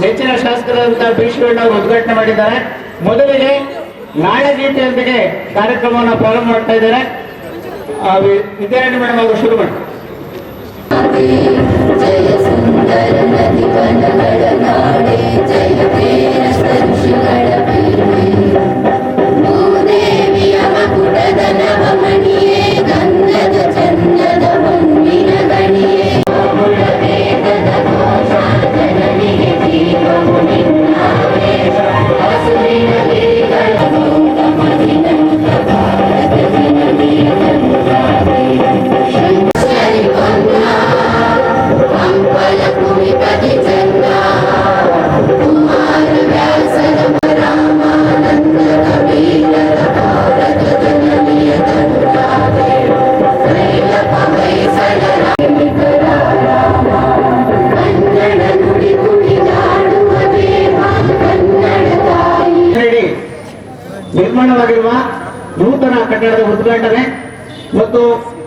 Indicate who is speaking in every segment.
Speaker 1: ನೆಚ್ಚಿನ ಶಾಸಕರಾದಂತಹ ಶಿವಣ್ಣ ಉದ್ಘಾಟನೆ ಮಾಡಿದ್ದಾರೆ. ಮೊದಲಿಗೆ ನಾಳೆ ಗೀತೆಯೊಂದಿಗೆ ಕಾರ್ಯಕ್ರಮವನ್ನು ಪ್ರಾರಂಭ ಮಾಡ್ತಾ ಇದ್ದಾರೆ. ಆ, ವಿ- ವಿದ್ಯಾರಾಣಿ ಮೇಡಮ್ ಅವರು ಶುರು ಮಾಡಿ
Speaker 2: ಭೂದೇವಿಯ
Speaker 1: ನಿರ್ಮಾಣವಾಗಿರುವ ನೂತನ ಕಟ್ಟಡದ ಉದ್ಘಾಟನೆ ಮತ್ತು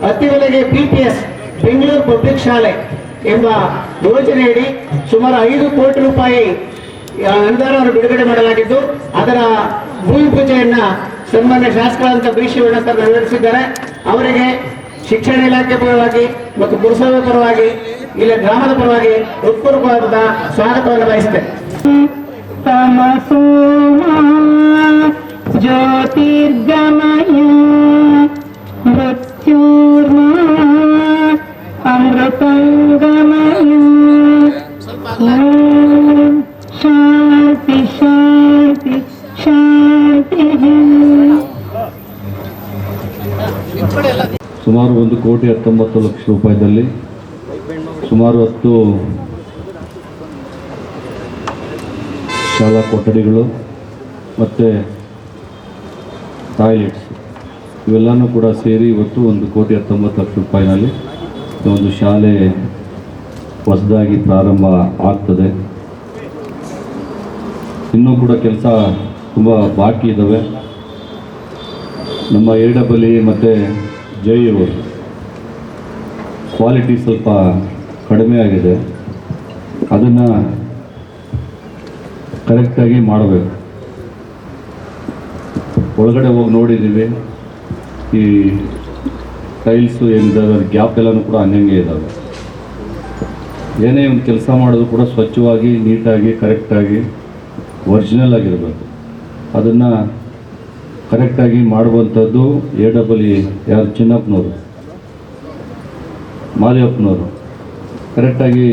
Speaker 1: ಅತ್ತಿವಲೆಗೆ ಬಿಪಿಎಸ್ ಬೆಂಗಳೂರು ಪಬ್ಲಿಕ್ ಶಾಲೆ ಎಂಬ ಯೋಜನೆಯಡಿ ಸುಮಾರು ಐದು ಕೋಟಿ ರೂಪಾಯಿ ಅನುದಾನವನ್ನು ಬಿಡುಗಡೆ ಮಾಡಲಾಗಿದ್ದು, ಅದರ ಭೂಮಿ ಪೂಜೆಯನ್ನ ಸನ್ಮಾನ್ಯ ಶಾಸಕರಾದಂಥ ಬಿ ಶಿವಣ್ಣ ನೆರವೇರಿಸಿದ್ದಾರೆ. ಅವರಿಗೆ ಶಿಕ್ಷಣ ಇಲಾಖೆ ಪರವಾಗಿ ಮತ್ತು ಪುರಸಭೆ ಪರವಾಗಿ, ಇಲ್ಲಿ ಗ್ರಾಮದ ಪರವಾಗಿ ಹೃತ್ಪೂರ್ವಕವಾದ ಸ್ವಾಗತವನ್ನು ಬಯಸುತ್ತೇನೆ
Speaker 3: तमसोमा ज्योतिर्गमय मृत्युर्मा अमृतङ्गमय ॐ शान्ति शान्ति शान्तिः
Speaker 4: ಸುಮಾರು ಒಂದು ಕೋಟಿ ಹತ್ತೊಂಬತ್ತು ಲಕ್ಷ ರೂಪಾಯಿದಲ್ಲಿ ಸುಮಾರು ಹತ್ತು ಶಾಲಾ ಕೊಠಡಿಗಳು ಮತ್ತು ಟಾಯ್ಲೆಟ್ಸ್ ಇವೆಲ್ಲನೂ ಕೂಡ ಸೇರಿ ಇವತ್ತು ಒಂದು ಕೋಟಿ ಹತ್ತೊಂಬತ್ತು ಲಕ್ಷ ರೂಪಾಯಿನಲ್ಲಿ ಒಂದು ಶಾಲೆ ಹೊಸದಾಗಿ ಪ್ರಾರಂಭ ಆಗ್ತದೆ. ಇನ್ನೂ ಕೂಡ ಕೆಲಸ ತುಂಬ ಬಾಕಿ ಇದ್ದಾವೆ ನಮ್ಮ ಎ ಡಬಲ್ ಇ ಮತ್ತು ಜೈ ಅವರು ಕ್ವಾಲಿಟಿ ಸ್ವಲ್ಪ ಕಡಿಮೆ ಆಗಿದೆ. ಅದನ್ನು ಕರೆಕ್ಟಾಗಿ ಮಾಡಬೇಕು. ಒಳಗಡೆ ಹೋಗಿ ನೋಡಿದ್ದೀವಿ ಈ ಟೈಲ್ಸು ಏನಿದ್ದಾವೆ ಗ್ಯಾಪ್ ಎಲ್ಲನೂ ಕೂಡ ಹಂಗಂಗೆ ಇದ್ದಾವೆ ಏನೇ ಒಂದು ಕೆಲಸ ಮಾಡೋದು ಕೂಡ ಸ್ವಚ್ಛವಾಗಿ, ನೀಟಾಗಿ ಕರೆಕ್ಟಾಗಿ ಒರಿಜಿನಲ್ ಆಗಿರಬೇಕು. ಅದನ್ನು ಕರೆಕ್ಟಾಗಿ ಮಾಡುವಂಥದ್ದು ಎ ಡಬಲ್ ಇ ಯಾರು ಚಿನ್ನಪ್ಪನವರು ಮಾದೇವಪ್ಪನವರು ಕರೆಕ್ಟಾಗಿ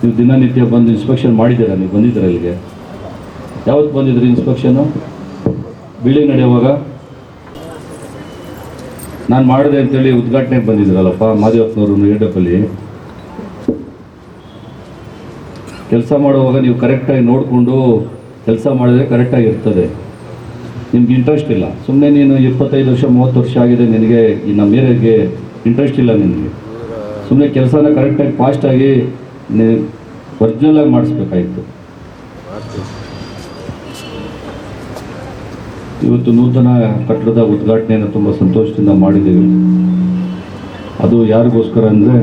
Speaker 4: ನೀವು ದಿನನಿತ್ಯ ಬಂದು ಇನ್ಸ್ಪೆಕ್ಷನ್ ಮಾಡಿದ್ದೀರಾ ನೀವು ಬಂದಿದ್ದೀರಾ ಇಲ್ಲಿಗೆ? ಯಾವತ್ತು ಬಂದಿದ್ರಿ ಇನ್ಸ್ಪೆಕ್ಷನು ಬಿಳಿ ನಡೆಯುವಾಗ ನಾನು ಮಾಡಿದೆ ಅಂತೇಳಿ ಉದ್ಘಾಟನೆಗೆ ಬಂದಿದ್ರಲ್ಲಪ್ಪ, ಮಾದೇವಪ್ಪನವರು ಎ ಡಬಲ್ ಕೆಲಸ ಮಾಡುವಾಗ ನೀವು ಕರೆಕ್ಟಾಗಿ ನೋಡಿಕೊಂಡು ಕೆಲಸ ಮಾಡಿದ್ರೆ ಕರೆಕ್ಟಾಗಿ ಇರ್ತದೆ. ನಿಮ್ಗೆ ಇಂಟ್ರೆಸ್ಟ್ ಇಲ್ಲ. ಸುಮ್ಮನೆ ನೀನು ಇಪ್ಪತ್ತೈದು ವರ್ಷ, ಮೂವತ್ತು ವರ್ಷ ಆಗಿದೆ, ನಿನಗೆ ಈ ನಮ್ಮ ಏರಿಯಾಗೆ ಇಂಟ್ರೆಸ್ಟ್ ಇಲ್ಲ ನಿನಗೆ. ಸುಮ್ಮನೆ ಕೆಲಸನ ಕರೆಕ್ಟಾಗಿ ಫಾಸ್ಟಾಗಿ ಒರಿಜಿನಲ್ ಆಗಿ ಮಾಡಿಸ್ಬೇಕಾಯಿತು. ಇವತ್ತು ನೂತನ ಕಟ್ಟಡದ ಉದ್ಘಾಟನೆಯನ್ನು ತುಂಬ ಸಂತೋಷದಿಂದ ಮಾಡಿದ್ದೇವೆ. ಅದು ಯಾರಿಗೋಸ್ಕರ ಅಂದರೆ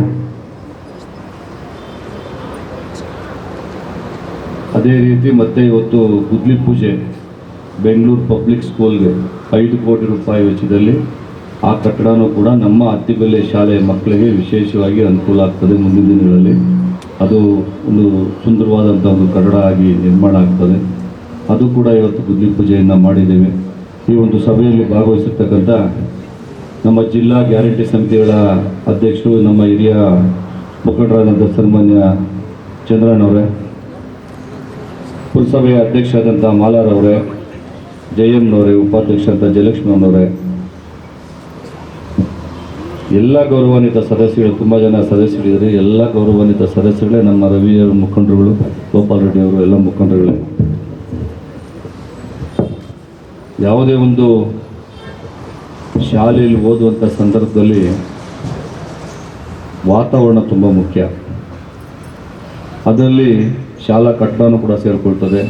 Speaker 4: ಅದೇ ರೀತಿ ಮತ್ತೆ ಇವತ್ತು ಗುದ್ಲಿ ಪೂಜೆ ಬೆಂಗಳೂರು ಪಬ್ಲಿಕ್ ಸ್ಕೂಲ್ಗೆ ಐದು ಕೋಟಿ ರೂಪಾಯಿ ವೆಚ್ಚದಲ್ಲಿ ಆ ಕಟ್ಟಡನೂ ಕೂಡ ನಮ್ಮ ಅತ್ತಿಬೆಲೆ ಶಾಲೆಯ ಮಕ್ಕಳಿಗೆ ವಿಶೇಷವಾಗಿ ಅನುಕೂಲ ಆಗ್ತದೆ ಮುಂದಿನ ದಿನಗಳಲ್ಲಿ. ಅದು ಒಂದು ಸುಂದರವಾದಂಥ ಒಂದು ಕಟ್ಟಡ ಆಗಿ ನಿರ್ಮಾಣ ಆಗ್ತದೆ. ಅದು ಕೂಡ ಇವತ್ತು ಗುದ್ಲಿ ಪೂಜೆಯನ್ನು ಮಾಡಿದ್ದೇವೆ. ಈ ಒಂದು ಸಭೆಯಲ್ಲಿ ಭಾಗವಹಿಸಿರ್ತಕ್ಕಂಥ ನಮ್ಮ ಜಿಲ್ಲಾ ಗ್ಯಾರಂಟಿ ಸಮಿತಿಗಳ ಅಧ್ಯಕ್ಷರು, ನಮ್ಮ ಹಿರಿಯ ಮುಖಂಡರಾದಂಥ ಸನ್ಮಾನ್ಯ ಚಂದ್ರಣ್ಣವರೇ ಪುರಸಭೆಯ ಅಧ್ಯಕ್ಷರಾದಂಥ ಮಾಲಾರವರೇ ಉಪಾಧ್ಯಕ್ಷ ಅಂತ ಜಯಲಕ್ಷ್ಮಣವರೇ ಎಲ್ಲ ಗೌರವಾನ್ವಿತ ಸದಸ್ಯರು, ತುಂಬ ಜನ ಸದಸ್ಯರಿದ್ದಾರೆ ಎಲ್ಲ ಗೌರವಾನ್ವಿತ ಸದಸ್ಯಗಳೇ ನಮ್ಮ ರವಿಯವರ ಮುಖಂಡರುಗಳು, ಗೋಪಾಲ್ ರೆಡ್ಡಿ ಅವರು ಎಲ್ಲ ಮುಖಂಡರುಗಳೇ. ಯಾವುದೇ ಒಂದು ಶಾಲೆಯಲ್ಲಿ ಓದುವಂಥ ಸಂದರ್ಭದಲ್ಲಿ ವಾತಾವರಣ ತುಂಬ ಮುಖ್ಯ. ಅದರಲ್ಲಿ ಶಾಲಾ ಕಟ್ಟಡನೂ ಕೂಡ ಸೇರಿಕೊಳ್ತದೆ.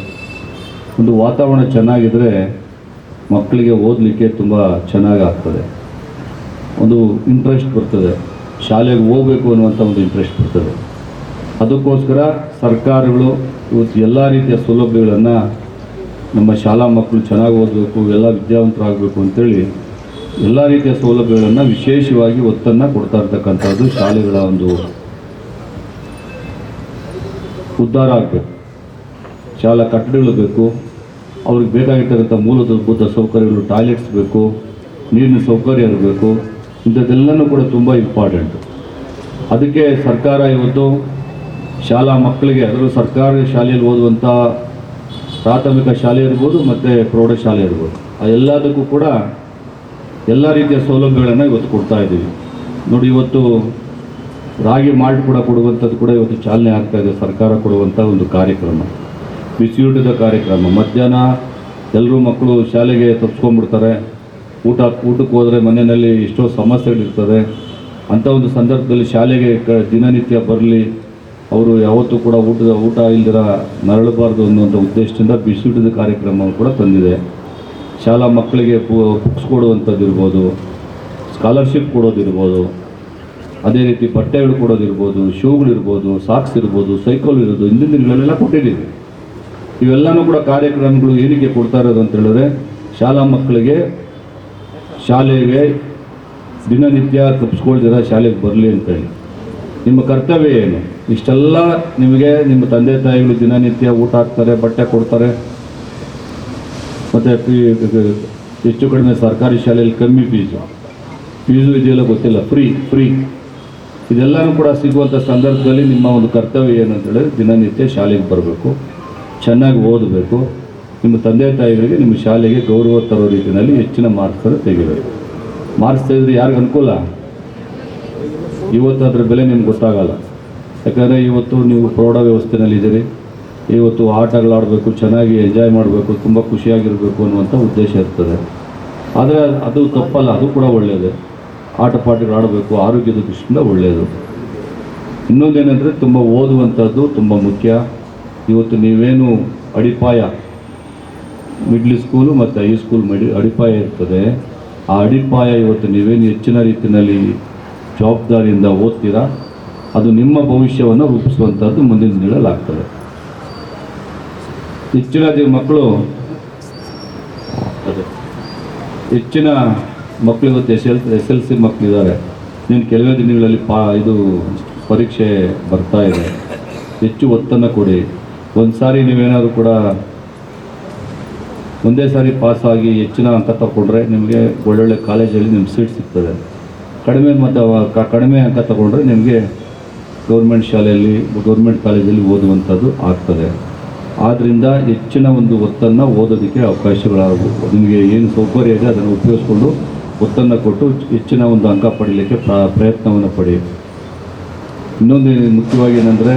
Speaker 4: ಒಂದು ವಾತಾವರಣ ಚೆನ್ನಾಗಿದ್ದರೆ ಮಕ್ಕಳಿಗೆ ಓದಲಿಕ್ಕೆ ತುಂಬ ಚೆನ್ನಾಗಿ ಆಗ್ತದೆ ಒಂದು ಇಂಟ್ರೆಸ್ಟ್ ಬರ್ತದೆ. ಶಾಲೆಗೆ ಹೋಗಬೇಕು ಅನ್ನುವಂಥ ಒಂದು ಇಂಟ್ರೆಸ್ಟ್ ಬರ್ತದೆ. ಅದಕ್ಕೋಸ್ಕರ ಸರ್ಕಾರಗಳು ಇವತ್ತು ಎಲ್ಲ ರೀತಿಯ ಸೌಲಭ್ಯಗಳನ್ನು ನಮ್ಮ ಶಾಲಾ ಮಕ್ಕಳು ಚೆನ್ನಾಗಿ ಓದಬೇಕು, ಎಲ್ಲ ವಿದ್ಯಾವಂತರಾಗಬೇಕು ಅಂತೇಳಿ ಎಲ್ಲ ರೀತಿಯ ಸೌಲಭ್ಯಗಳನ್ನು ವಿಶೇಷವಾಗಿ ಒತ್ತನ್ನು ಕೊಡ್ತಾ ಇರ್ತಕ್ಕಂಥದ್ದು ಶಾಲೆಗಳ ಒಂದು ಉದ್ಧಾರ ಆಗಬೇಕು. ಶಾಲಾ ಕಟ್ಟಡಗಳು ಬೇಕು, ಅವ್ರಿಗೆ ಬೇಕಾಗಿರ್ತಕ್ಕಂಥ ಮೂಲಭೂತ ಸೌಕರ್ಯಗಳು ಟಾಯ್ಲೆಟ್ಸ್ ಬೇಕು, ನೀರಿನ ಸೌಕರ್ಯ ಇರಬೇಕು ಇಂಥದ್ದೆಲ್ಲನೂ ಕೂಡ ತುಂಬ ಇಂಪಾರ್ಟೆಂಟು. ಅದಕ್ಕೆ ಸರ್ಕಾರ ಇವತ್ತು ಶಾಲಾ ಮಕ್ಕಳಿಗೆ, ಅದರಲ್ಲೂ ಸರ್ಕಾರಿ ಶಾಲೆಯಲ್ಲಿ ಓದುವಂಥ ಪ್ರಾಥಮಿಕ ಶಾಲೆ ಇರ್ಬೋದು ಮತ್ತು ಪ್ರೌಢಶಾಲೆ ಇರ್ಬೋದು. ಆ ಎಲ್ಲದಕ್ಕೂ ಕೂಡ ಎಲ್ಲ ರೀತಿಯ ಸೌಲಭ್ಯಗಳನ್ನು ಇವತ್ತು ಕೊಡ್ತಾ ಇದ್ದೀವಿ. ನೋಡಿ, ಇವತ್ತು ರಾಗಿ ಮಾಲ್ಟ್ ಕೂಡ ಕೊಡುವಂಥದ್ದು ಕೂಡ ಇವತ್ತು ಚಾಲನೆ ಆಗ್ತಾ ಇದೆ. ಸರ್ಕಾರ ಕೊಡುವಂಥ ಒಂದು ಕಾರ್ಯಕ್ರಮ. ಬಿಸಿಯೂಟದ ಕಾರ್ಯಕ್ರಮ. ಮಧ್ಯಾಹ್ನ ಎಲ್ಲರೂ ಮಕ್ಕಳು ಶಾಲೆಗೆ ತಪ್ಸ್ಕೊಂಡ್ಬಿಡ್ತಾರೆ. ಊಟ, ಊಟಕ್ಕೆ ಹೋದರೆ ಮನೆಯಲ್ಲಿ ಎಷ್ಟೋ ಸಮಸ್ಯೆಗಳಿರ್ತದೆ. ಅಂಥ ಒಂದು ಸಂದರ್ಭದಲ್ಲಿ ಶಾಲೆಗೆ ಕ ದಿನನಿತ್ಯ ಬರಲಿ ಅವರು ಯಾವತ್ತೂ ಕೂಡ ಊಟದ ಊಟ ಇಲ್ದಿರ ನರಳಬಾರ್ದು ಅನ್ನುವಂಥ ಉದ್ದೇಶದಿಂದ ಬಿಸಿಯೂಟದ ಕಾರ್ಯಕ್ರಮವನ್ನು ಕೂಡ ತಂದಿದೆ. ಶಾಲಾ ಮಕ್ಕಳಿಗೆ ಬುಕ್ಸ್ ಕೊಡುವಂಥದ್ದು ಇರ್ಬೋದು ಸ್ಕಾಲರ್ಶಿಪ್ ಕೊಡೋದಿರ್ಬೋದು ಅದೇ ರೀತಿ ಬಟ್ಟೆಗಳು ಕೊಡೋದಿರ್ಬೋದು ಶೂಗಳಿರ್ಬೋದು ಸಾಕ್ಸ್ ಇರ್ಬೋದು ಸೈಕಲ್ ಇರೋದು, ಹಿಂದಿನ ದಿನಗಳಲ್ಲೆಲ್ಲ ಕೊಟ್ಟಿದ್ದೀವಿ. ಇವೆಲ್ಲನೂ ಕೂಡ ಕಾರ್ಯಕ್ರಮಗಳು ಏನಕ್ಕೆ ಕೊಡ್ತಾ ಇರೋದು ಅಂತ ಹೇಳಿದ್ರೆ, ಶಾಲಾ ಮಕ್ಕಳಿಗೆ ಶಾಲೆಗೆ ದಿನನಿತ್ಯ ತಪ್ಪಿಸ್ಕೊಳ್ದಿರ ಶಾಲೆಗೆ ಬರಲಿ ಅಂತೇಳಿ ನಿಮ್ಮ ಕರ್ತವ್ಯ ಏನು? ಇಷ್ಟೆಲ್ಲ ನಿಮಗೆ ನಿಮ್ಮ ತಂದೆ ತಾಯಿಗಳು ದಿನನಿತ್ಯ ಊಟ ಹಾಕ್ತಾರೆ, ಬಟ್ಟೆ ಕೊಡ್ತಾರೆ. ಮತ್ತು ಹೆಚ್ಚು ಕಡಿಮೆ ಸರ್ಕಾರಿ ಶಾಲೆಯಲ್ಲಿ ಕಮ್ಮಿ ಫೀಸು ಫೀಸು ಇದೆಯಲ್ಲ ಗೊತ್ತಿಲ್ಲ. ಫ್ರೀ ಫ್ರೀ ಇದೆಲ್ಲನೂ ಕೂಡ ಸಿಗುವಂಥ ಸಂದರ್ಭದಲ್ಲಿ ನಿಮ್ಮ ಒಂದು ಕರ್ತವ್ಯ ಏನು ಅಂತ ಹೇಳಿದ್ರೆ ದಿನನಿತ್ಯ ಶಾಲೆಗೆ ಬರಬೇಕು. ಚೆನ್ನಾಗಿ ಓದಬೇಕು. ನಿಮ್ಮ ತಂದೆ ತಾಯಿಗಳಿಗೆ ನಿಮ್ಮ ಶಾಲೆಗೆ ಗೌರವ ತರೋ ರೀತಿಯಲ್ಲಿ ಹೆಚ್ಚಿನ ಮಾರ್ಕ್ಸನ್ನು ತೆಗಿಬೇಕು. ಮಾರ್ಕ್ಸ್ ತೆಗೆದ್ರೆ ಯಾರಿಗೆ ಅನುಕೂಲ? ಇವತ್ತು ಅದರ ಬೆಲೆ ನಿಮ್ಗೆ ಗೊತ್ತಾಗಲ್ಲ. ಯಾಕಂದರೆ ಇವತ್ತು ನೀವು ಪ್ರೌಢ ವ್ಯವಸ್ಥೆನಲ್ಲಿ ಇದ್ದೀರಿ. ಇವತ್ತು ಆಟಗಳಾಡಬೇಕು, ಚೆನ್ನಾಗಿ ಎಂಜಾಯ್ ಮಾಡಬೇಕು, ತುಂಬ ಖುಷಿಯಾಗಿರಬೇಕು ಅನ್ನುವಂಥ ಉದ್ದೇಶ ಇರ್ತದೆ. ಆದರೆ ಅದು ತಪ್ಪಲ್ಲ, ಅದು ಕೂಡ ಒಳ್ಳೆಯದೇ ಆಟ ಪಾಠಗಳು ಆಡಬೇಕು ಆರೋಗ್ಯದ ದೃಷ್ಟಿಯಿಂದ ಒಳ್ಳೆಯದು ಇನ್ನೊಂದೇನೆಂದರೆ ತುಂಬ ಓದುವಂಥದ್ದು ತುಂಬ ಮುಖ್ಯ. ಇವತ್ತು ನೀವೇನು ಅಡಿಪಾಯ ಮಿಡ್ಲ್ ಸ್ಕೂಲು ಮತ್ತು ಹೈ ಸ್ಕೂಲ್ ಮಡಿ, ಅಡಿಪಾಯ ಇರ್ತದೆ. ಆ ಅಡಿಪಾಯ ಇವತ್ತು ನೀವೇನು ಹೆಚ್ಚಿನ ರೀತಿಯಲ್ಲಿ ಜವಾಬ್ದಾರಿಯಿಂದ ಓದ್ತೀರಾ? ಅದು ನಿಮ್ಮ ಭವಿಷ್ಯವನ್ನು ರೂಪಿಸುವಂಥದ್ದು ಮುಂದಿನ ದಿನಗಳಾಗ್ತದೆ ಹೆಚ್ಚಿನ ಮಕ್ಕಳು ಹೆಚ್ಚಿನ ಮಕ್ಕಳು ಇವತ್ತು S L S L C ಮಕ್ಕಳಿದ್ದಾರೆ. ನೀನು ಕೆಲವೇ ದಿನಗಳಲ್ಲಿ ಪಾ, ಇದು ಪರೀಕ್ಷೆ ಬರ್ತಾ ಇದೆ. ಹೆಚ್ಚು ಒತ್ತನ್ನು ಕೊಡಿ. ಒಂದು ಸಾರಿ ನೀವೇನಾದರೂ ಕೂಡ ಒಂದೇ ಸಾರಿ ಪಾಸಾಗಿ ಹೆಚ್ಚಿನ ಅಂತ ತಗೊಂಡ್ರೆ ನಿಮಗೆ ಒಳ್ಳೊಳ್ಳೆ ಕಾಲೇಜಲ್ಲಿ ನಿಮ್ಗೆ ಸೀಟ್ ಸಿಗ್ತದೆ. ಕಡಿಮೆ ಮತ ಕಡಿಮೆ ಅಂಕ ತಗೊಂಡ್ರೆ ನಿಮಗೆ ಗೌರ್ಮೆಂಟ್ ಶಾಲೆಯಲ್ಲಿ, ಗೌರ್ಮೆಂಟ್ ಕಾಲೇಜಲ್ಲಿ ಓದುವಂಥದ್ದು ಆಗ್ತದೆ. ಆದ್ದರಿಂದ ಹೆಚ್ಚಿನ ಒಂದು ಒತ್ತನ್ನು ಓದೋದಕ್ಕೆ ಅವಕಾಶಗಳಾಗು, ನಿಮಗೆ ಏನು ಸೌಕರ್ಯ ಇದೆ ಅದನ್ನು ಉಪಯೋಗಿಸ್ಕೊಂಡು ಒತ್ತನ್ನು ಕೊಟ್ಟು ಹೆಚ್ಚಿನ ಒಂದು ಅಂಕ ಪಡೀಲಿಕ್ಕೆ ಪ್ರ, ಪ್ರಯತ್ನವನ್ನು ಪಡಿ. ಇನ್ನೊಂದು ಮುಖ್ಯವಾಗಿ ಏನಂದರೆ,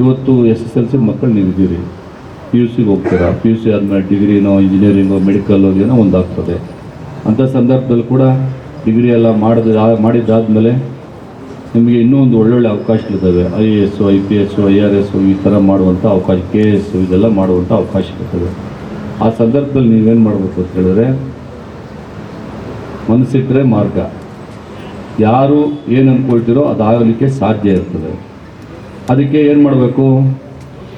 Speaker 4: ಇವತ್ತು ಎಸ್ ಎಸ್ ಎಲ್ ಸಿ ಮಕ್ಕಳು ನೀವಿದ್ದೀರಿ. ಪಿ ಯು ಸಿಗೆ ಹೋಗ್ತೀರಾ? ಪಿ ಯು ಸಿ ಆದಮೇಲೆ ಡಿಗ್ರಿನೋ, ಇಂಜಿನಿಯರಿಂಗೋ, ಮೆಡಿಕಲ್ಲೋ ಏನೋ ಒಂದಾಗ್ತದೆ. ಅಂಥ ಸಂದರ್ಭದಲ್ಲಿ ಕೂಡ ಡಿಗ್ರಿ ಎಲ್ಲ ಮಾಡಿದ ಮಾಡಿದ್ದಾದಮೇಲೆ ನಿಮಗೆ ಇನ್ನೂ ಒಂದು ಒಳ್ಳೊಳ್ಳೆ ಅವಕಾಶಗಳಿದ್ದಾವೆ. I A S I P S I R S ಈ ಥರ ಮಾಡುವಂಥ ಅವಕಾಶ, ಕೆ ಎಸ್ಸು ಇದೆಲ್ಲ ಮಾಡುವಂಥ ಅವಕಾಶ ಇರ್ತದೆ ಆ ಸಂದರ್ಭದಲ್ಲಿ ನೀವೇನು ಮಾಡಬೇಕು ಅಂತ ಹೇಳಿದ್ರೆ ಮನಸ್ಸಿಟ್ಟರೆ ಮಾರ್ಗ. ಯಾರು ಏನು ಅಂದ್ಕೊಳ್ತೀರೋ ಅದಾಗಲಿಕ್ಕೆ ಸಾಧ್ಯ ಇರ್ತದೆ. ಅದಕ್ಕೆ ಏನು ಮಾಡಬೇಕು?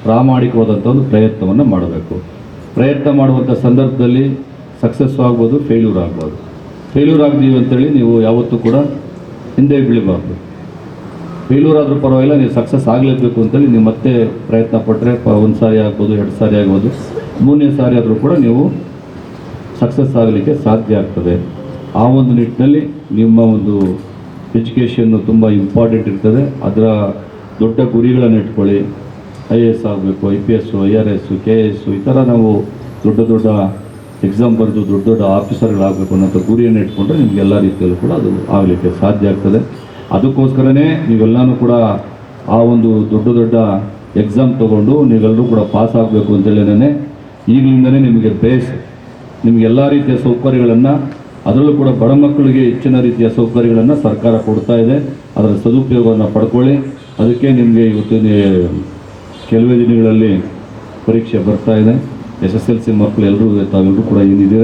Speaker 4: ಪ್ರಾಮಾಣಿಕವಾದಂಥ ಒಂದು ಪ್ರಯತ್ನವನ್ನು ಮಾಡಬೇಕು. ಪ್ರಯತ್ನ ಮಾಡುವಂಥ ಸಂದರ್ಭದಲ್ಲಿ ಸಕ್ಸಸ್ ಆಗ್ಬೋದು, ಫೇಲ್ಯೂರ್ ಆಗ್ಬೋದು. ಫೇಲ್ಯೂರ್ ಆಗಿದ್ದೀವಿ ಅಂತೇಳಿ ನೀವು ಯಾವತ್ತೂ ಕೂಡ ಹಿಂದೆ ಬೀಳಬಾರ್ದು. ಫೇಲ್ಯೂರ್ ಆದರೂ ಪರವಾಗಿಲ್ಲ, ನೀವು ಸಕ್ಸಸ್ ಆಗಲೇಬೇಕು ಅಂತೇಳಿ ನೀವು ಮತ್ತೆ ಪ್ರಯತ್ನ ಪಟ್ಟರೆ ಪ, ಒಂದು ಸಾರಿ ಆಗ್ಬೋದು, ಎರಡು ಸಾರಿ ಆಗ್ಬೋದು, ಮೂರನೇ ಸಾರಿ ಆದರೂ ಕೂಡ ನೀವು ಸಕ್ಸಸ್ ಆಗಲಿಕ್ಕೆ ಸಾಧ್ಯ ಆಗ್ತದೆ. ಆ ಒಂದು ನಿಟ್ಟಿನಲ್ಲಿ ನಿಮ್ಮ ಒಂದು ಎಜುಕೇಷನ್ನು ತುಂಬ ಇಂಪಾರ್ಟೆಂಟ್ ಇರ್ತದೆ. ಅದರ ದೊಡ್ಡ ಗುರಿಗಳನ್ನು ಇಟ್ಕೊಳ್ಳಿ. ಐ ಎ ಎಸ್ ಆಗಬೇಕು I P S I R S K A S ಈ ಥರ ನಾವು ದೊಡ್ಡ ದೊಡ್ಡ ಎಕ್ಸಾಮ್ ಬರೆದು ದೊಡ್ಡ ದೊಡ್ಡ ಆಫೀಸರ್ಗಳಾಗಬೇಕು ಅನ್ನೋಂಥ ಗುರಿಯನ್ನು ಇಟ್ಕೊಂಡ್ರೆ ನಿಮ್ಗೆ ಎಲ್ಲ ರೀತಿಯಲ್ಲೂ ಕೂಡ ಅದು ಆಗಲಿಕ್ಕೆ ಸಾಧ್ಯ ಆಗ್ತದೆ. ಅದಕ್ಕೋಸ್ಕರನೇ ನೀವೆಲ್ಲನೂ ಕೂಡ ಆ ಒಂದು ದೊಡ್ಡ ದೊಡ್ಡ ಎಕ್ಸಾಮ್ ತೊಗೊಂಡು ನೀವೆಲ್ಲರೂ ಕೂಡ ಪಾಸ್ ಆಗಬೇಕು ಅಂತೇಳಿನೇ ಈಗಲಿಂದನೇ ನಿಮಗೆ ಬೇಸ್, ನಿಮಗೆ ಎಲ್ಲ ರೀತಿಯ ಸೌಕರ್ಯಗಳನ್ನು, ಅದರಲ್ಲೂ ಕೂಡ ಬಡ ಮಕ್ಕಳಿಗೆ ಹೆಚ್ಚಿನ ರೀತಿಯ ಸೌಕರ್ಯಗಳನ್ನು ಸರ್ಕಾರ ಕೊಡ್ತಾ ಇದೆ. ಅದರ ಸದುಪಯೋಗವನ್ನು ಪಡ್ಕೊಳ್ಳಿ. ಅದಕ್ಕೆ ನಿಮಗೆ ಇವತ್ತಿನ ಕೆಲವೇ ದಿನಗಳಲ್ಲಿ ಪರೀಕ್ಷೆ ಬರ್ತಾ ಇದೆ. ಎಸ್ ಎಸ್ ಎಲ್ ಸಿ ಮಕ್ಕಳು ಎಲ್ಲರೂ ತಾವೆಲ್ಲರೂ ಕೂಡ ಏನಿದೆ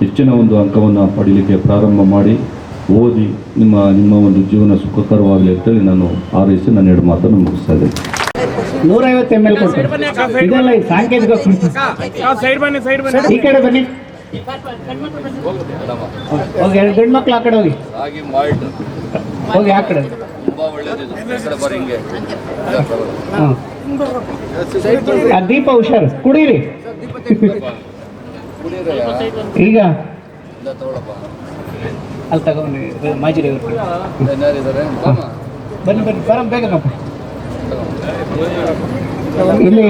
Speaker 4: ಹೆಚ್ಚಿನ ಒಂದು ಅಂಕವನ್ನು ಪಡೀಲಿಕ್ಕೆ ಪ್ರಾರಂಭ ಮಾಡಿ ಓದಿ ನಿಮ್ಮ ನಿಮ್ಮ ಒಂದು ಜೀವನ ಸುಖಕರವಾಗಲಿ ಅಂತೇಳಿ ನಾನು ಆರೈಸಿ ನಾನು ಎರಡು ಮಾತನ್ನು ಮುಗಿಸ್ತಾ ಇದ್ದೇನೆ.
Speaker 1: ನೂರೈವತ್ತು ಎಂ ಎಲ್ ಇದೆಲ್ಲ ಸಾಂಕೇತಿಕ
Speaker 5: ಸೈಡ್ ಬನ್ನಿ ಸೈಡ್ ಬನ್ನಿ.
Speaker 1: ಈ ಕಡೆ ಬನ್ನಿ. ಹೋಗಿ ಎರಡು ಗಂಡು ಮಕ್ಳು ಆ ಕಡೆ ಹೋಗಿ. ಹೋಗಿ ಆ ಕಡೆ. ಹಾಂ. ದೀಪ ಹುಷಾರು ಕುಡೀರಿ. ಈಗ? ಅಲ್ಲಿ ತಗೊಂಡು ಮಾಜಿ ಬನ್ನಿ ಬನ್ನಿ ಬರಂ ಬೇಗ ನಮ್ಮ ಇಲ್ಲಿ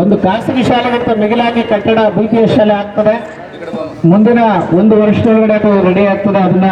Speaker 1: ಒಂದು ಖಾಸಗಿ ಶಾಲೆಗಿಂತ ಮಿಗಿಲಾಗಿ ಕಟ್ಟಡ ಬಿ ಪಿ ಎಸ್ ಶಾಲೆ ಆಗ್ತದೆ. ಮುಂದಿನ ಒಂದು ವರ್ಷದೊಳಗಡೆ ಅದು ರೆಡಿ ಆಗ್ತದೆ. ಅದನ್ನ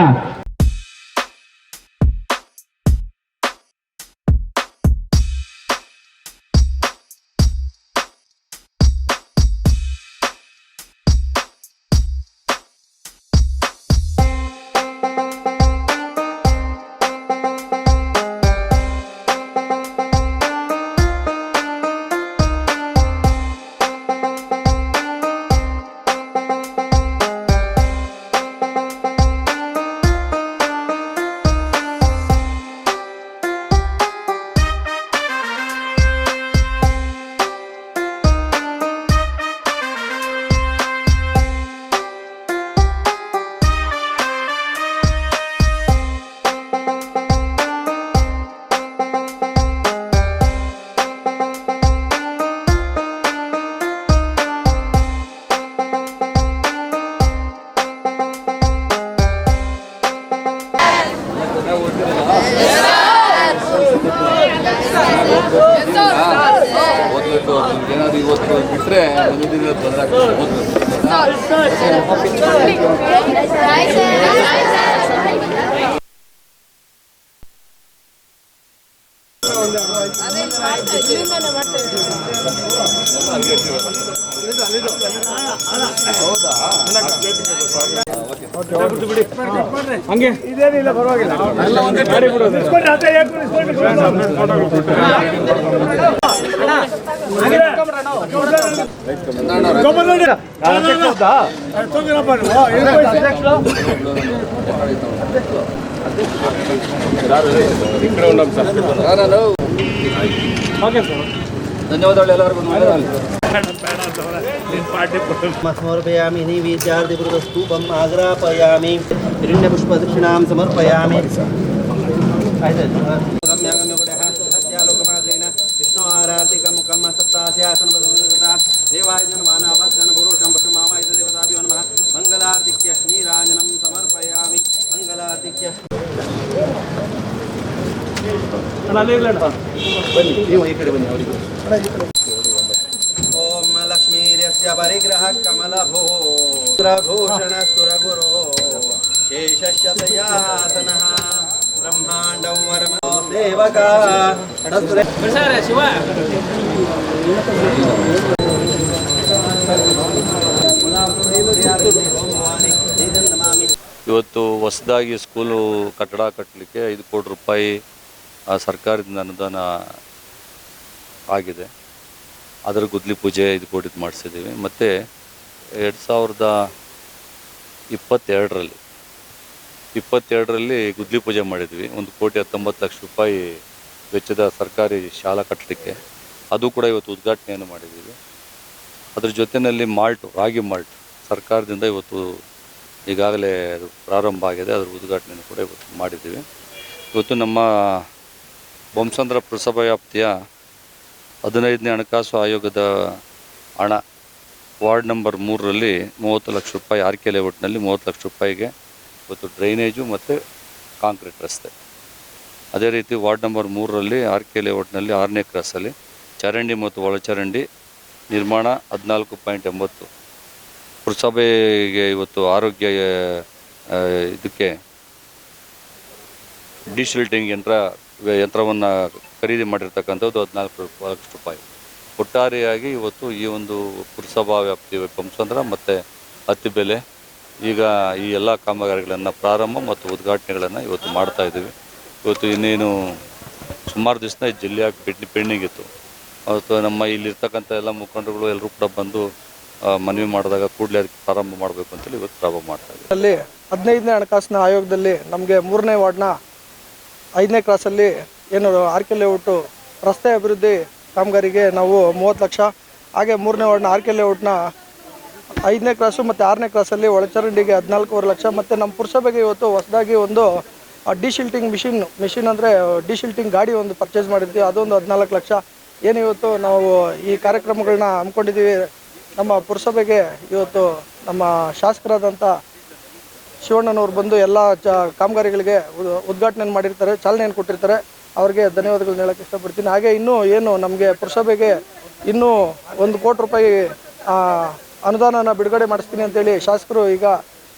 Speaker 5: ಹಂಗೆ ಇದೇನಿಲ್ಲ ಪರವಾಗಿಲ್ಲ ಗಾಡಿ ಬಿಡೋದು
Speaker 4: ನಾನು
Speaker 5: ಓಕೆ ಸರ್
Speaker 4: ಧನ್ಯವಾದಗಳು ಎಲ್ಲರಿಗೂ
Speaker 6: समर्पयामि नैवेद्यार्तिपुरस्तूपम् आग्रापयामि हिरण्यपुष्पदक्षिणां समर्पयामि गम्यागम्यगुडः सत्यालोकमात्रेण विष्णु आरार्तिकमुखं सप्तास्यासनपदकृता देवाय जनमानापज्जनपुरुषं पशुमावाय देवताभ्यो नमः मङ्गलार्तिक्य नीराजनं समर्पयामि मङ्गलार्तिक्य
Speaker 5: ಅಲ್ಲಿ ಇಲ್ಲ
Speaker 6: ಬನ್ನಿ ನೀವು ಈ ಕಡೆ ಬನ್ನಿ ಅವರಿಗೆ. ಓಂ ಲಕ್ಷ್ಮೀರ್ಯಸ್ಯ ಪರಿಗ್ರಹ ಕಮಲಭೋ ಸುರಭೂಷಣ ಸುರಗುರೋ ಶೇಷಸ್ಯ ಸಯಾಸನಃ ಬ್ರಹ್ಮಾಂಡಂ ವರಮ ಸೇವಕ
Speaker 5: ಶಿವ.
Speaker 7: ಇವತ್ತು ಹೊಸದಾಗಿ ಸ್ಕೂಲು ಕಟ್ಟಡ ಕಟ್ಟಲಿಕ್ಕೆ ಐದು ಕೋಟಿ ರೂಪಾಯಿ ಆ, ಸರ್ಕಾರದಿಂದ ಅನುದಾನ ಆಗಿದೆ. ಅದರ ಗುದ್ಲಿ ಪೂಜೆ ಇದು ಕೋಟಿದು ಮಾಡಿಸಿದ್ದೀವಿ. ಮತ್ತು ಎರಡು ಸಾವಿರದ ಇಪ್ಪತ್ತೆರಡರಲ್ಲಿ ಇಪ್ಪತ್ತೆರಡರಲ್ಲಿ ಗುದ್ಲಿ ಪೂಜೆ ಮಾಡಿದ್ವಿ. ಒಂದು ಕೋಟಿ ಹತ್ತೊಂಬತ್ತು ಲಕ್ಷ ರೂಪಾಯಿ ವೆಚ್ಚದ ಸರ್ಕಾರಿ ಶಾಲಾ ಕಟ್ಟಡಕ್ಕೆ ಅದು ಕೂಡ ಇವತ್ತು ಉದ್ಘಾಟನೆಯನ್ನು ಮಾಡಿದ್ದೀವಿ. ಅದ್ರ ಜೊತೆಯಲ್ಲಿ ಮಾಲ್ಟ್ ರಾಗಿ ಮಾಲ್ಟ್ ಸರ್ಕಾರದಿಂದ ಇವತ್ತು ಈಗಾಗಲೇ ಅದು ಪ್ರಾರಂಭ ಆಗಿದೆ. ಅದರ ಉದ್ಘಾಟನೆಯನ್ನು ಕೂಡ ಇವತ್ತು ಮಾಡಿದ್ದೀವಿ. ಇವತ್ತು ನಮ್ಮ ಬೊಮ್ಮಸಂದ್ರ ಪುರಸಭಾ ವ್ಯಾಪ್ತಿಯ ಹದಿನೈದನೇ ಹಣಕಾಸು ಆಯೋಗದ ಹಣ
Speaker 4: ವಾರ್ಡ್ ನಂಬರ್ ಮೂರರಲ್ಲಿ ಮೂವತ್ತು ಲಕ್ಷ ರೂಪಾಯಿ ಆರ್ ಕೆ ಲೇಔಟ್ನಲ್ಲಿ ಮೂವತ್ತು ಲಕ್ಷ ರೂಪಾಯಿಗೆ ಇವತ್ತು ಡ್ರೈನೇಜು ಮತ್ತು ಕಾಂಕ್ರೀಟ್ ರಸ್ತೆ. ಅದೇ ರೀತಿ ವಾರ್ಡ್ ನಂಬರ್ ಮೂರರಲ್ಲಿ ಆರ್ ಕೆ ಲೇಔಟ್ನಲ್ಲಿ ಆರನೇ ಕ್ರಾಸಲ್ಲಿ ಚರಂಡಿ ಮತ್ತು ಒಳಚರಂಡಿ ನಿರ್ಮಾಣ ಹದಿನಾಲ್ಕು ಪಾಯಿಂಟ್ ಎಂಬತ್ತು. ಪುರಸಭೆಗೆ ಇವತ್ತು ಆರೋಗ್ಯ ಇದಕ್ಕೆ ಇದಕ್ಕೆ ಡಿಶಿಲ್ಟಿಂಗ್ ಯಂತ್ರ ಯಂತ್ರವನ್ನು ಖರೀದಿ ಮಾಡಿರ್ತಕ್ಕಂಥದ್ದು ಹದಿನಾಲ್ಕು ಲಕ್ಷ ರೂಪಾಯಿ. ಒಟ್ಟಾರೆಯಾಗಿ ಇವತ್ತು ಈ ಒಂದು ಪುರಸಭಾ ವ್ಯಾಪ್ತಿ ಪಂಪ್ಸಂದ್ರ ಮತ್ತು ಹತ್ತಿ ಬೆಲೆ, ಈಗ ಈ ಎಲ್ಲ ಕಾಮಗಾರಿಗಳನ್ನು ಪ್ರಾರಂಭ ಮತ್ತು ಉದ್ಘಾಟನೆಗಳನ್ನು ಇವತ್ತು ಮಾಡ್ತಾ ಇದ್ದೀವಿ. ಇವತ್ತು ಇನ್ನೇನು ಸುಮಾರು ದಿವಸ ಜಿಲ್ಲೆಯಾಗಿ ಪೆಂಡಿ ಪೆಂಡಿಂಗ್ ಇತ್ತು ಅವತ್ತು ನಮ್ಮ ಇಲ್ಲಿರ್ತಕ್ಕಂಥ ಎಲ್ಲ ಮುಖಂಡರುಗಳು ಎಲ್ಲರೂ ಕೂಡ ಬಂದು ಮನವಿ ಮಾಡಿದಾಗ ಕೂಡಲೇ ಅದಕ್ಕೆ ಪ್ರಾರಂಭ ಮಾಡಬೇಕು ಅಂತೇಳಿ ಇವತ್ತು ಪ್ರಾರಂಭ ಮಾಡ್ತಾ ಇದ್ದೀವಿ.
Speaker 8: ಅಲ್ಲಿ ಹದಿನೈದನೇ ಹಣಕಾಸಿನ ಆಯೋಗದಲ್ಲಿ ನಮಗೆ ಮೂರನೇ ವಾರ್ಡ್ನ ಐದನೇ ಕ್ಲಾಸಲ್ಲಿ ಏನು ಆರ್ ಕೆ ಲೇಔಟು ರಸ್ತೆ ಅಭಿವೃದ್ಧಿ ಕಾಮಗಾರಿಗೆ ನಾವು ಮೂವತ್ತು ಲಕ್ಷ, ಹಾಗೆ ಮೂರನೇ ವಾರ್ಡ್ನ ಆರ್ ಕೆ ಲೇಔಟ್ನ ಐದನೇ ಕ್ಲಾಸು ಮತ್ತು ಆರನೇ ಕ್ಲಾಸಲ್ಲಿ ಒಳಚರಂಡಿಗೆ ಹದಿನಾಲ್ಕೂವರೆ ಲಕ್ಷ, ಮತ್ತು ನಮ್ಮ ಪುರಸಭೆಗೆ ಇವತ್ತು ಹೊಸದಾಗಿ ಒಂದು ಡಿಶಿಲ್ಟಿಂಗ್ ಮಿಷಿನ್ ಮಿಷಿನ್ ಅಂದರೆ ಡಿಶಿಲ್ಟಿಂಗ್ ಗಾಡಿ ಒಂದು ಪರ್ಚೇಸ್ ಮಾಡಿರ್ತೀವಿ, ಅದೊಂದು ಹದಿನಾಲ್ಕು ಲಕ್ಷ. ಏನು ಇವತ್ತು ನಾವು ಈ ಕಾರ್ಯಕ್ರಮಗಳನ್ನ ಹಮ್ಮಿಕೊಂಡಿದ್ದೀವಿ, ನಮ್ಮ ಪುರಸಭೆಗೆ ಇವತ್ತು ನಮ್ಮ ಶಾಸಕರಾದಂಥ ಶಿವಣ್ಣನವ್ರು ಬಂದು ಎಲ್ಲ ಚ ಕಾಮಗಾರಿಗಳಿಗೆ ಉದ್- ಉದ್ಘಾಟನೆ ಮಾಡಿರ್ತಾರೆ ಚಾಲನೆಯನ್ನು ಕೊಟ್ಟಿರ್ತಾರೆ. ಅವ್ರಿಗೆ ಧನ್ಯವಾದಗಳನ್ನ ಹೇಳಕ್ಕೆ ಇಷ್ಟಪಡ್ತೀನಿ. ಹಾಗೆ ಇನ್ನೂ ಏನು ನಮಗೆ ಪುರಸಭೆಗೆ ಇನ್ನೂ ಒಂದು ಕೋಟಿ ರೂಪಾಯಿ ಅನುದಾನನ ಬಿಡುಗಡೆ ಮಾಡಿಸ್ತೀನಿ ಅಂತೇಳಿ ಶಾಸಕರು ಈಗ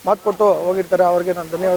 Speaker 8: ಮಾತು ಕೊಟ್ಟು ಹೋಗಿರ್ತಾರೆ. ಅವ್ರಿಗೆ ನಾನು ಧನ್ಯವಾದ